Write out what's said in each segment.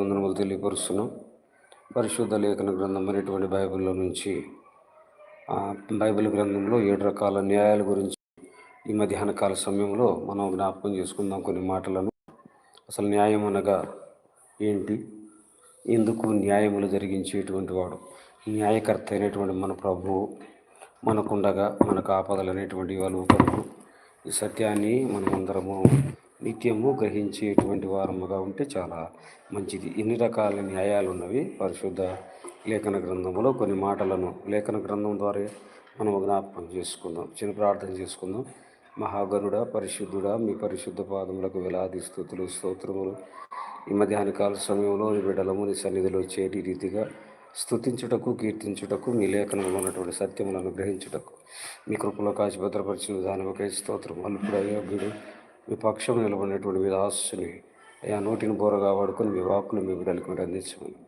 వందనములు తెలియపరుస్తున్నాం. పరిశుద్ధ లేఖన గ్రంథం అనేటువంటి బైబిల్లో నుంచి బైబిల్ గ్రంథంలో ఏడు రకాల న్యాయాల గురించి ఈ మధ్యాహ్న కాల సమయంలో మనం జ్ఞాపకం చేసుకుందాం కొన్ని మాటలను. అసలు న్యాయం అనగా ఏంటి? ఎందుకు న్యాయములు జరిగించేటువంటి వాడు? న్యాయకర్త అయినటువంటి మన ప్రభువు మనకుండగా మనకు ఆపదలు అనేటువంటి వాళ్ళు ఈ సత్యాన్ని మనమందరము నిత్యము గ్రహించేటువంటి వారముగా ఉంటే చాలా మంచిది. ఇన్ని రకాల న్యాయాలు ఉన్నవి పరిశుద్ధ లేఖన గ్రంథంలో కొన్ని మాటలను లేఖన గ్రంథం ద్వారా మనం జ్ఞాపకం చేసుకుందాం. చిన్న ప్రార్థన చేసుకుందాం. మహాగనుడ పరిశుద్ధుడా మీ పరిశుద్ధ పాదములకు వేలాది స్థుతులు స్తోత్రములు. ఈ మధ్యాహ్న కాల సమయంలో నీ బిడ్డలము నీ సన్నిధిలో చేరి రీతిగా స్థుతించుటకు కీర్తించుటకు మీ లేఖనంలో ఉన్నటువంటి సత్యములను గ్రహించుటకు. మీ కృపలో కాచి భద్రపరిచిన విధానమకై స్తోత్రం. అల్పుడు అయోగ్యుడు మీ పక్షం నిలబడినటువంటి మీ దాసుని అయా నోటిని బోరగా వాడుకొని మీ వాక్కును మీ బిడ్డలకు మీరు అందించమని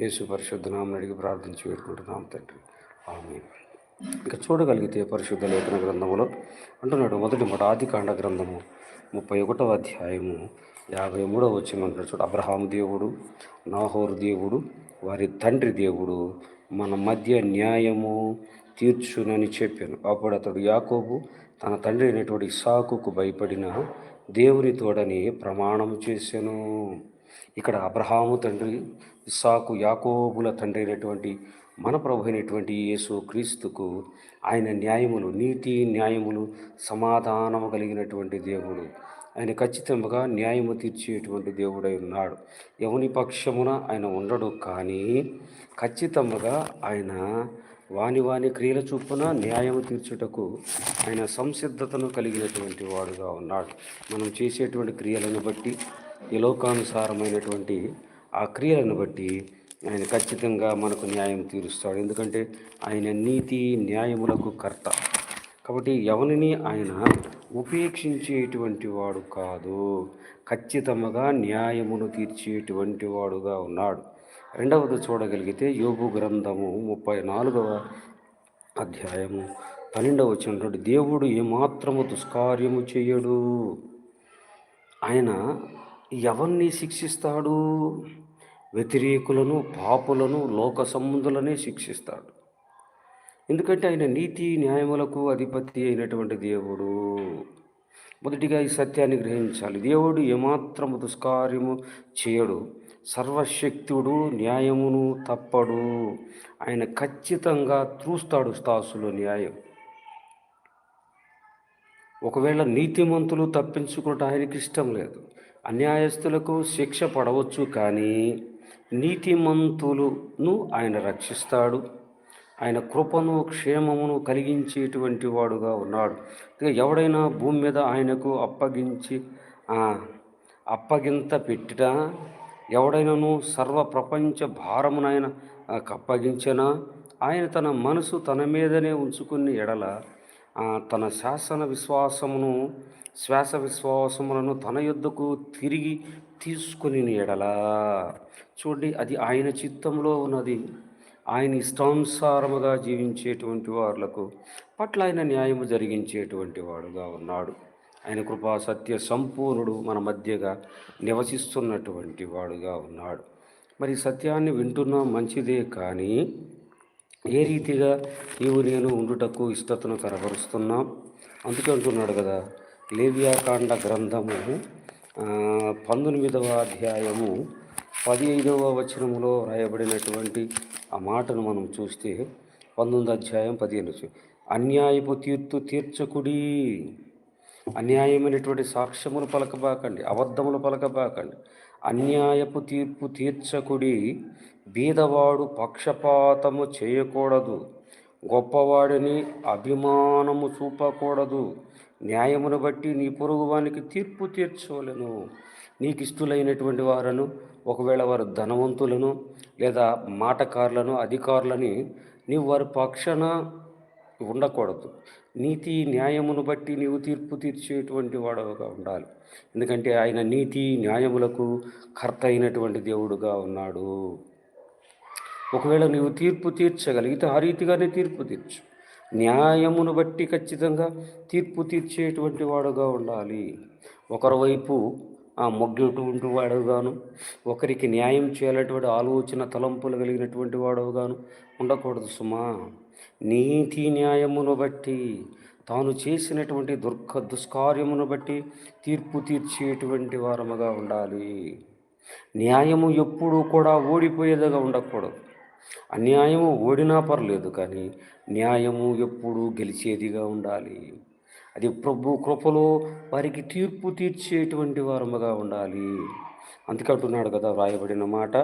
యేసు పరిశుద్ధనామని అడిగి ప్రార్థించి పెట్టుకుంటున్నాం తండ్రి. ఆమె ఇంకా చూడగలిగితే పరిశుద్ధ లేఖన గ్రంథములో అంటున్నాడు మొదటి మాట ఆదికాండ గ్రంథము ముప్పై ఒకటవ అధ్యాయము యాభై మూడవ వచ్చిన అంటాడు చూడు అబ్రహాము దేవుడు నాహోరు దేవుడు వారి తండ్రి దేవుడు మన మధ్య న్యాయము తీర్చునని చెప్పాను. అప్పుడు అతడు యాకోబు తన తండ్రి అయినటువంటి ఇసాకుకు భయపడిన దేవుని తోడని ప్రమాణం చేశాను. ఇక్కడ అబ్రహాము తండ్రి ఇసాకు యాకోబుల తండ్రి అయినటువంటి మన ప్రభు అయినటువంటి యేసు క్రీస్తుకు ఆయన న్యాయములు నీతి న్యాయములు సమాధానము కలిగినటువంటి దేవుడు. ఆయన ఖచ్చితంగా న్యాయము తీర్చేటువంటి దేవుడై ఉన్నాడు. ఎవని పక్షమున ఆయన ఉండడు కానీ ఖచ్చితంగా ఆయన వాని వాని క్రియల చొప్పున న్యాయము తీర్చుటకు ఆయన సంసిద్ధతను కలిగినటువంటి వాడుగా ఉన్నాడు. మనం చేసేటువంటి క్రియలను బట్టి ఈ లోకానుసారమైనటువంటి ఆ క్రియలను బట్టి ఆయన ఖచ్చితంగా మనకు న్యాయం తీరుస్తాడు. ఎందుకంటే ఆయన నీతి న్యాయములకు కర్త. కాబట్టి ఎవరిని ఆయన ఉపేక్షించేటువంటి వాడు కాదు ఖచ్చితంగా న్యాయమును తీర్చేటువంటి వాడుగా ఉన్నాడు. రెండవది చూడగలిగితే యోగు గ్రంథము ముప్పై నాలుగవ అధ్యాయము. పన్నెండవ వచ్చినటువంటి దేవుడు ఏమాత్రము దుష్కార్యము చేయడు. ఆయన ఎవరిని శిక్షిస్తాడు? వ్యతిరేకులను పాపులను లోక సంబంధులనే శిక్షిస్తాడు. ఎందుకంటే ఆయన నీతి న్యాయములకు అధిపతి అయినటువంటి దేవుడు. మొదటిగా ఈ సత్యాన్ని గ్రహించాలి. దేవుడు ఏమాత్రము దుష్కార్యము చేయడు. సర్వశక్తుడు న్యాయమును తప్పడు. ఆయన ఖచ్చితంగా చూస్తాడు స్థాసులో న్యాయం. ఒకవేళ నీతిమంతులు తప్పించుకుంటే ఆయనకి ఇష్టం లేదు. అన్యాయస్తులకు శిక్ష పడవచ్చు కానీ నీతిమంతులను ఆయన రక్షిస్తాడు. ఆయన కృపను క్షేమమును కలిగించేటువంటి వాడుగా ఉన్నాడు. ఎవడైనా భూమి మీద ఆయనకు అప్పగించి అప్పగింత పెట్టినా ఎవడైనాను సర్వ ప్రపంచ భారమునైన కప్పగించినా? ఆయన తన మనసు తన మీదనే ఉంచుకుని ఎడల తన శాసన విశ్వాసమును శ్వాస విశ్వాసములను తన యొద్దకు తిరిగి తీసుకుని ఎడల. చూడండి అది ఆయన చిత్తంలో ఉన్నది. ఆయన ఇష్టానుసారముగా జీవించేటువంటి వాళ్ళకు పట్ల ఆయన న్యాయము జరిగించేటువంటి వాడుగా ఉన్నాడు. ఆయన కృపా సత్య సంపూర్ణుడు మన మధ్యగా నివసిస్తున్నటువంటి వాడుగా ఉన్నాడు. మరి సత్యాన్ని వింటున్నాం మంచిదే కానీ ఏ రీతిగా నీవు నేను ఉండుటకు ఇష్టతను కనబరుస్తున్నాం? అందుకే అంటున్నాడు కదా లేవ్యాకాండ గ్రంథము పంతొమ్మిదవ అధ్యాయము పదిహేనవ వచనములో రాయబడినటువంటి ఆ మాటను మనం చూస్తే పంతొమ్మిది అధ్యాయం పదిహేను అన్యాయపు తీర్పు తీర్చకుడి. అన్యాయమైనటువంటి సాక్ష్యములు పలకబాకండి అబద్ధములు పలకబాకండి. అన్యాయపు తీర్పు తీర్చకుడి బీదవాడు పక్షపాతము చేయకూడదు గొప్పవాడిని అభిమానము చూపకూడదు. న్యాయమును బట్టి నీ పొరుగువానికి తీర్పు తీర్చవలను. నీకు ఇష్టలైనటువంటి వారను ఒకవేళ వారు ధనవంతులను లేదా మాటకారులను అధికారులని నీవు వారి పక్షాన ఉండకూడదు. నీతి న్యాయమును బట్టి నీవు తీర్పు తీర్చేటువంటి వాడుగా ఉండాలి. ఎందుకంటే ఆయన నీతి న్యాయములకు కర్త అయినటువంటి దేవుడుగా ఉన్నాడు. ఒకవేళ నీవు తీర్పు తీర్చగలిగితే ఆ రీతిగానే తీర్పు తీర్చు. న్యాయమును బట్టి ఖచ్చితంగా తీర్పు తీర్చేటువంటి వాడుగా ఉండాలి. ఒకరివైపు ఆ మొగ్గేటువంటి వాడుగాను ఒకరికి న్యాయం చేయాలటువంటి ఆలోచన తలంపులు కలిగినటువంటి వాడుగాను ఉండకూడదు సుమా. నీతి న్యాయమును బట్టి తాను చేసినటువంటి దుర్గ దుష్కార్యమును బట్టి తీర్పు తీర్చేటువంటి వారముగా ఉండాలి. న్యాయము ఎప్పుడూ కూడా ఓడిపోయేదిగా ఉండకూడదు. అన్యాయము ఓడినా పర్లేదు కానీ న్యాయము ఎప్పుడూ గెలిచేదిగా ఉండాలి. అది ప్రభు కృపలో వారికి తీర్పు తీర్చేటువంటి వారముగా ఉండాలి. అందుకంటున్నాడు కదా వ్రాయబడిన మాట.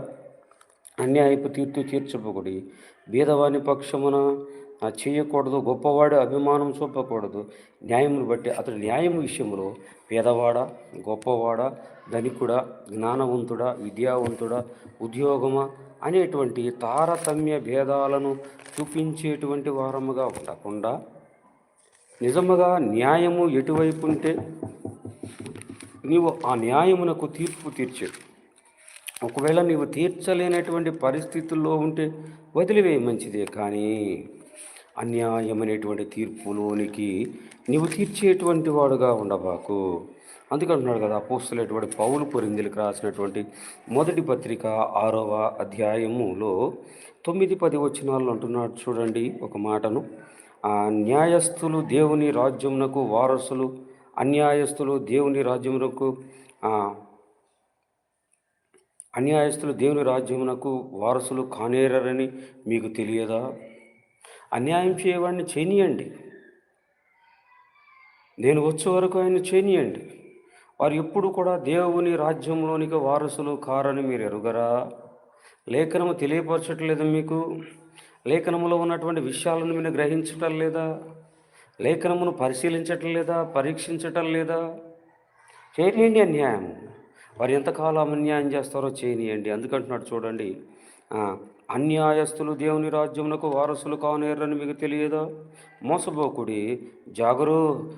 అన్యాయపు తీర్పు తీర్చబడి బీదవాని పక్షమున చేయకూడదు గొప్పవాడు అభిమానం చూపకూడదు. న్యాయమును బట్టి అతడు న్యాయం విషయంలో పేదవాడ గొప్పవాడ ధనికుడా జ్ఞానవంతుడా విద్యావంతుడా ఉద్యోగమా అనేటువంటి తారతమ్య భేదాలను చూపించేటువంటి వారముగా ఉండకుండా నిజముగా న్యాయము ఎటువైపు ఉంటే నీవు ఆ న్యాయమునకు తీర్పు తీర్చే. ఒకవేళ నీవు తీర్చలేనటువంటి పరిస్థితుల్లో ఉంటే వదిలివేయ మంచిదే కానీ అన్యాయమైనటువంటి తీర్పులోనికి నీవు తీర్చేటువంటి వాడుగా ఉండబాకు. అందుకంటున్నాడు కదా అపోస్తులైనటువంటి పౌలు పొరిందులకు రాసినటువంటి మొదటి పత్రిక ఆరవ అధ్యాయములో తొమ్మిది పది వచనాలు అంటున్నాడు చూడండి ఒక మాటను. ఆ న్యాయస్థులు దేవుని రాజ్యమునకు వారసులు అన్యాయస్తులు దేవుని రాజ్యమునకు అన్యాయస్తులు దేవుని రాజ్యమునకు వారసులు కానేరని మీకు తెలియదా? అన్యాయం చేయవాడిని చేయనియండి నేను వచ్చే వరకు ఆయన చేయనియండి వారు ఎప్పుడు కూడా దేవుని రాజ్యంలోనికి వారసులు కారని మీరు ఎరుగరా? లేఖనము తెలియపరచట్లేదు మీకు? లేఖనములో ఉన్నటువంటి విషయాలను మీరు గ్రహించటం లేదా? లేఖనమును పరిశీలించటం లేదా? పరీక్షించటం లేదా? చేయనియండి అన్యాయం. వారు ఎంతకాలం అన్యాయం చేస్తారో చేయనియండి అందుకంటున్నాడు చూడండి. అన్యాయస్తులు దేవుని రాజ్యమునకు వారసులు కానేరని మీకు తెలియదా? మోసపోకుడి జాగరు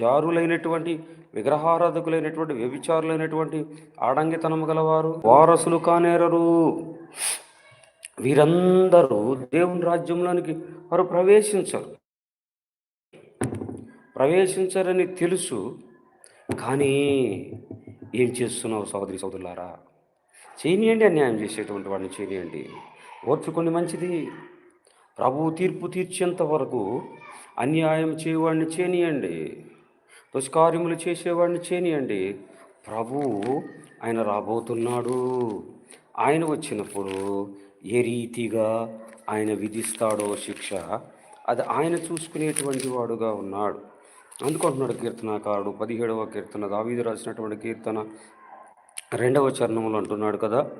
జారులైనటువంటి విగ్రహారాధకులైనటువంటి వ్యభిచారులైనటువంటి ఆడంగితనము గలవారు? వారసులు కానేరరు. వీరందరూ దేవుని రాజ్యంలోనికి వారు ప్రవేశించరు. ప్రవేశించరని తెలుసు. కానీ ఏం చేస్తున్నావు సోదరి సోదరులారా? చేయనియండి అన్యాయం చేసేటువంటి వాడిని చేయనియండి ఓర్చుకొని మంచిది. ప్రభు తీర్పు తీర్చేంత వరకు అన్యాయం చేయవాడిని చేయనియండి దుష్కార్యములు చేసేవాడిని చేయనియండి ప్రభు ఆయన రాబోతున్నాడు. ఆయన వచ్చినప్పుడు ఏ రీతిగా ఆయన విధిస్తాడో శిక్ష అది ఆయన చూసుకునేటువంటి వాడుగా ఉన్నాడు. అందుకుంటున్నాడు కీర్తనాకారుడు. పదిహేడవ కీర్తన దావీదు రాసినటువంటి కీర్తన రెండవ చరణంలో అంటున్నాడు కదా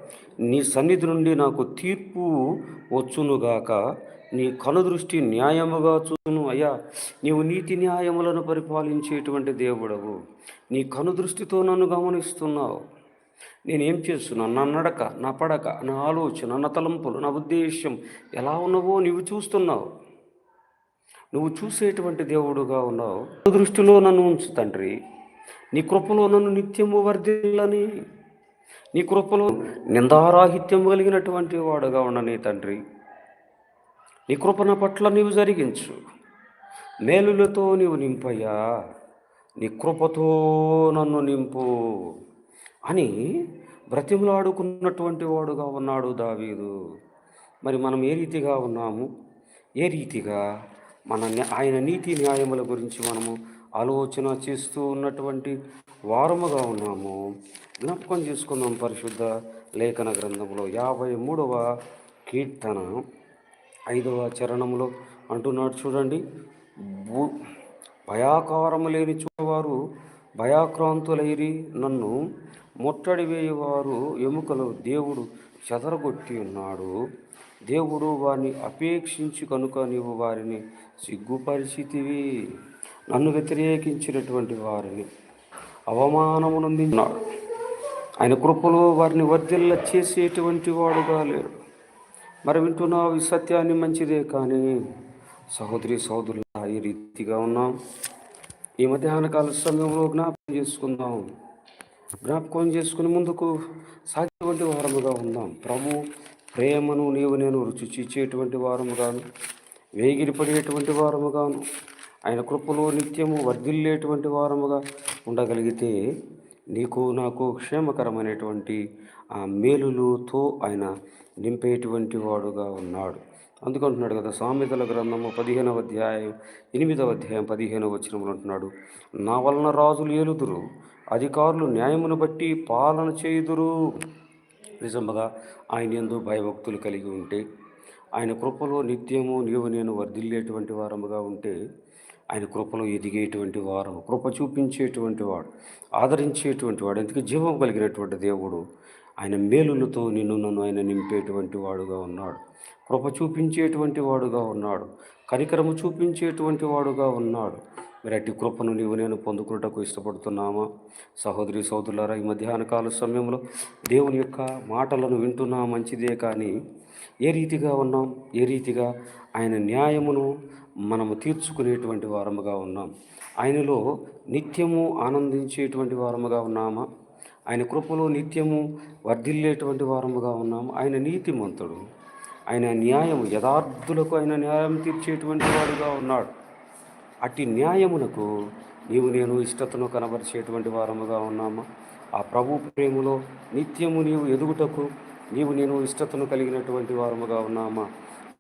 నీ సన్నిధి నుండి నాకు తీర్పు వచ్చునుగాక నీ కనుదృష్టి న్యాయముగా చూను అయ్యా. నీవు నీతి న్యాయములను పరిపాలించేటువంటి దేవుడవు. నీ కనుదృష్టితో నన్ను గమనిస్తున్నావు. నేనేం చేస్తున్నాను నా నడక నా పడక నా ఆలోచన నా తలంపులు నా ఉద్దేశ్యం ఎలా ఉన్నావో నీవు చూస్తున్నావు. నువ్వు చూసేటువంటి దేవుడుగా ఉన్నావు. దృష్టిలో నన్ను ఉంచు తండ్రి. నీ కృపలో నన్ను నిత్యము వర్ధిల్లని. నీ కృపలో నిందారాహిత్యం కలిగినటువంటి వాడుగా ఉండని తండ్రి. నీ కృపణ పట్ల నీవు జరిగించు. మేలులతో నీవు నింపయ్యా. నీ కృపతో నన్ను నింపు అని బ్రతిమలాడుకున్నటువంటి వాడుగా ఉన్నాడు దావీదు. మరి మనం ఏ రీతిగా ఉన్నాము? ఏ రీతిగా? మన ఆయన నీతి న్యాయముల గురించి మనము ఆలోచన చేస్తూ ఉన్నటువంటి వారముగా ఉన్నాము. జ్ఞాపకం చేసుకుందాం పరిశుద్ధ లేఖన గ్రంథంలో యాభై మూడవ కీర్తన ఐదవ చరణంలో అంటున్నాడు చూడండి. భూ భయాకారము లేని చూడవారు భయాక్రాంతులైరి నన్ను ముట్టడి వేయవారు ఎముకలు దేవుడు చెదరగొట్టి ఉన్నాడు. దేవుడు వారిని అపేక్షించి కనుక నీవు వారిని సిగ్గుపరిచితివి. నన్ను వ్యతిరేకించినటువంటి వారిని అవమానము నొందినాడు ఆయన కృపలో వారిని వర్ధిల్ల చేసేటువంటి వాడుగా లేడు. మరి వింటున్నావు ఈ సత్యాన్ని మంచిదే కానీ సహోదరి సహోదరులు ఈ రీతిగా ఉన్నాం. ఈ మధ్యాహ్న కాల సమయంలో జ్ఞాపకం చేసుకుందాం. జ్ఞాపకం చేసుకుని ముందుకు సాగేటువంటి వారముగా ఉందాం ప్రభు ప్రేమను నీవు నేను రుచి చూచేటువంటి వారముగాను వేగిరిపడేటువంటి వారముగాను ఆయన కృపలో నిత్యము వర్ధిల్లేటువంటి వారముగా ఉండగలిగితే నీకు నాకు క్షేమకరమైనటువంటి ఆ మేలులతో ఆయన నింపేటువంటి వాడుగా ఉన్నాడు. అందుకంటున్నాడు కదా సామెతల గ్రంథము పదిహేనవ అధ్యాయం ఎనిమిదవ అధ్యాయం పదిహేనవ వచనములు అంటున్నాడు నా వలన రాజులు ఏలుదురు అధికారులు న్యాయమును బట్టి పాలన చేయుదురు. నిజంగా ఆయన ఎందు భయభక్తులు కలిగి ఉంటే ఆయన కృపలో నిత్యము నీవు నేను వర్ధిల్లేటువంటి వారముగా ఉంటే ఆయన కృపలో ఎదిగేటువంటి వారు కృప చూపించేటువంటి వాడు ఆదరించేటువంటి వాడు ఎందుకు జీవం కలిగినటువంటి దేవుడు. ఆయన మేలులతో నిన్ను నన్ను ఆయన నింపేటువంటి వాడుగా ఉన్నాడు. కృప చూపించేటువంటి వాడుగా ఉన్నాడు. కనికరము చూపించేటువంటి వాడుగా ఉన్నాడు. మరి అట్టి కృపను నీవు నేను పొందుకున్నటకు ఇష్టపడుతున్నామా? సహోదరి సోదరులారా ఈ మధ్యాహ్న కాల సమయంలో దేవుని యొక్క మాటలను వింటున్నా మంచిదే కానీ ఏ రీతిగా ఉన్నాం? ఏ రీతిగా ఆయన న్యాయమును మనము తీర్చుకునేటువంటి వారముగా ఉన్నాం? ఆయనలో నిత్యము ఆనందించేటువంటి వారముగా ఉన్నామా? ఆయన కృపలో నిత్యము వర్ధిల్లేటువంటి వారముగా ఉన్నాము? ఆయన నీతిమంతుడు. ఆయన న్యాయం యథార్థులకు ఆయన న్యాయం తీర్చేటువంటి వాడుగా ఉన్నాడు. అట్టి న్యాయమునకు నీవు నేను ఇష్టతను కనబరిచేటువంటి వారముగా ఉన్నామా? ఆ ప్రభు ప్రేమలో నిత్యము నీవు ఎదుగుటకు నీవు నేను ఇష్టతను కలిగినటువంటి వారముగా ఉన్నామా?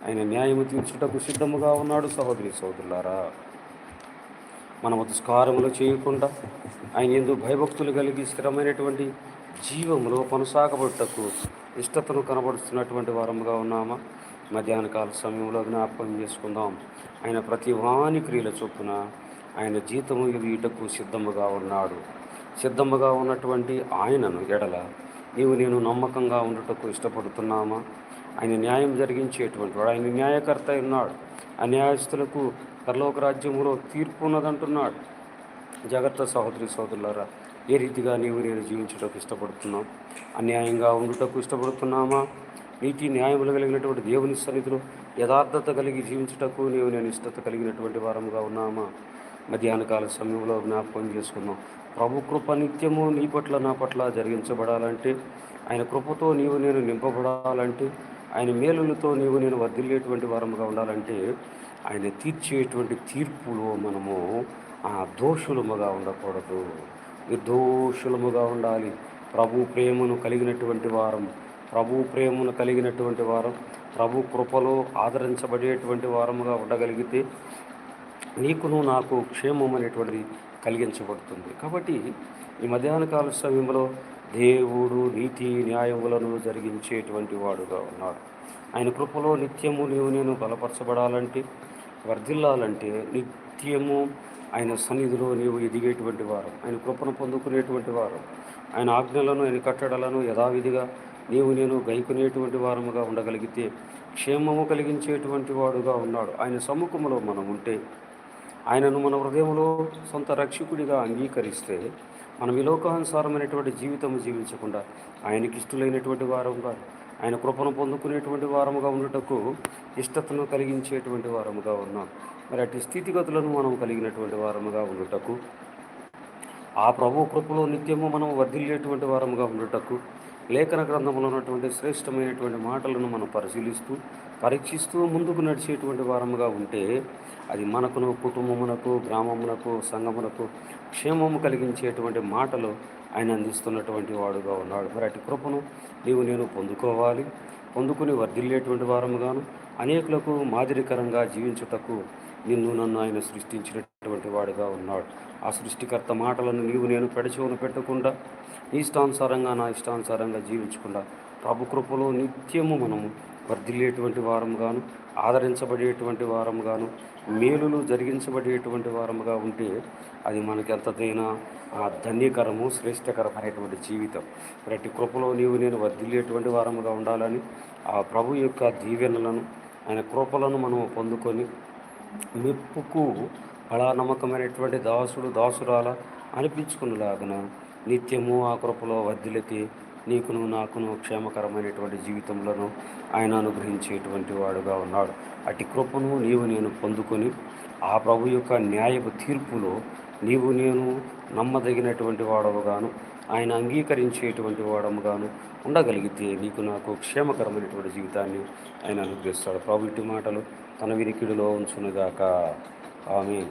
ఆయన న్యాయము తీర్చుటకు సిద్ధముగా ఉన్నాడు సహోదరి సోదరులారా. మనము దుష్కారములు చేయకుండా ఆయన ఎందు భయభక్తులు కలిగి స్థిరమైనటువంటి జీవములో కొనసాగబడుటకు ఇష్టతను కనబడుతున్నటువంటి వారముగా ఉన్నామా? మధ్యాహ్న కాల సమయంలో జ్ఞాపకం చేసుకుందాం. ఆయన ప్రతి వాని క్రియల చొప్పున ఆయన జీతము ఇటుకు సిద్ధముగా ఉన్నాడు. సిద్ధముగా ఉన్నటువంటి ఆయనను ఎడల నీవు నేను నమ్మకంగా ఉండటకు ఇష్టపడుతున్నామా? ఆయన న్యాయం జరిగించేటువంటి వాడు ఆయన న్యాయకర్త ఉన్నాడు. అన్యాయస్తులకు పరలోక రాజ్యంలో తీర్పు ఉన్నదంటున్నాడు. జాగ్రత్త సహోదరి సోదరులారా ఏ రీతిగా నీవు నేను జీవించటకు ఇష్టపడుతున్నాం అన్యాయంగా ఉండుటకు ఇష్టపడుతున్నామా? నీతి న్యాయములు కలిగినటువంటి దేవుని సన్నిధిలో యథార్థత కలిగి జీవించుటకు నీవు నేను ఇష్టత కలిగినటువంటి వారముగా ఉన్నామా? మధ్యాహ్న కాల సమయంలో జ్ఞాపకం చేసుకున్నాం ప్రభు కృప నిత్యము నీ పట్ల నా పట్ల జరిగించబడాలంటే ఆయన కృపతో నీవు నేను నింపబడాలంటే ఆయన మేలులతో నీవు నేను వర్ధిల్లేటువంటి వారముగా ఉండాలంటే ఆయన తీర్చేటువంటి తీర్పులో మనము ఆ దోషులముగా ఉండకూడదు. నిర్దోషులముగా ఉండాలి. ప్రభు ప్రేమను కలిగినటువంటి వారం ప్రభు ప్రేమను కలిగినటువంటి వారం ప్రభు కృపలో ఆదరించబడేటువంటి వారముగా ఉండగలిగితే నీకును నాకు క్షేమం అనేటువంటిది కలిగించబడుతుంది. కాబట్టి ఈ మధ్యాహ్న కాల సమయంలో దేవుడు నీతి న్యాయములను జరిగించేటువంటి వాడుగా ఉన్నాడు. ఆయన కృపలో నిత్యము నీవు నేను బలపరచబడాలంటే వర్ధిల్లాలంటే నిత్యము ఆయన సన్నిధిలో నీవు ఎదిగేటువంటి వారు. ఆయన కృపను పొందుకునేటువంటి వారు. ఆయన ఆజ్ఞలను ఆయన కట్టడలను యథావిధిగా నీవు నేను గైకునేటువంటి వారముగా ఉండగలిగితే క్షేమము కలిగించేటువంటి వాడుగా ఉన్నాడు. ఆయన సముఖములో మనం ఉంటే ఆయనను మన హృదయంలో సొంత రక్షకుడిగా అంగీకరిస్తే మనం విలోకానుసారమైనటువంటి జీవితం జీవించకుండా ఆయనకి ఇష్టలైనటువంటి వారంగా ఆయన కృపను పొందుకునేటువంటి వారముగా ఉండటకు ఇష్టతను కలిగించేటువంటి వారముగా ఉన్నాం. మరి అటు స్థితిగతులను మనం కలిగినటువంటి వారముగా ఉండుటకు ఆ ప్రభు కృపలో నిత్యము మనం వర్ధిల్లేటువంటి వారముగా ఉండుటకు లేఖన గ్రంథంలో ఉన్నటువంటి శ్రేష్టమైనటువంటి మాటలను మనం పరిశీలిస్తూ పరీక్షిస్తూ ముందుకు నడిచేటువంటి వారముగా ఉంటే అది మనకును కుటుంబమునకు గ్రామమునకు సంఘమునకు క్షేమము కలిగించేటువంటి మాటలు ఆయన అందిస్తున్నటువంటి వాడుగా ఉన్నాడు. మరి అటు కృపను నీవు నేను పొందుకోవాలి పొందుకుని వర్ధిల్లేటువంటి వారముగాను అనేకులకు మాదిరికరంగా జీవించుటకు నిన్ను నన్ను ఆయన సృష్టించినటువంటి వాడుగా ఉన్నాడు. ఆ సృష్టికర్త మాటలను నీవు నేను పెడచెవును పెట్టకుండా ఇష్టానుసారంగా నా ఇష్టానుసారంగా జీవించకుండా ప్రభు కృపలో నిత్యము మనము వర్ధిల్లేటువంటి వారముగాను ఆదరించబడేటువంటి వారముగాను మేలులు జరిగించబడేటువంటి వారముగా ఉంటే అది మనకి ఎంతదైనా ధన్యకరము శ్రేష్టకరమైనటువంటి జీవితం. ప్రతి కృపలో నీవు నేను వర్ధిల్లేటువంటి వారముగా ఉండాలని ఆ ప్రభు యొక్క దీవెనలను ఆయన కృపలను మనం పొందుకొని మెప్పుకు అలా నమ్మకమైనటువంటి దాసుడు దాసురాల అనిపించుకునేలాగన నిత్యము ఆ కృపలో వర్ధిల్లితే నీకును నాకును క్షేమకరమైనటువంటి జీవితంలో ఆయన అనుగ్రహించేటువంటి వాడుగా ఉన్నాడు. అటు కృపను నీవు నేను పొందుకొని ఆ ప్రభు యొక్క న్యాయపు తీర్పులో నీవు నేను నమ్మదగినటువంటి వాడవుగాను ఆయన అంగీకరించేటువంటి వాడముగాను ఉండగలిగితే నీకు నాకు క్షేమకరమైనటువంటి జీవితాన్ని ఆయన అనుగ్రహిస్తాడు. ప్రభు ఇటు మాటలు తన వినికిడిలో ఉంచునుగాక. ఆమె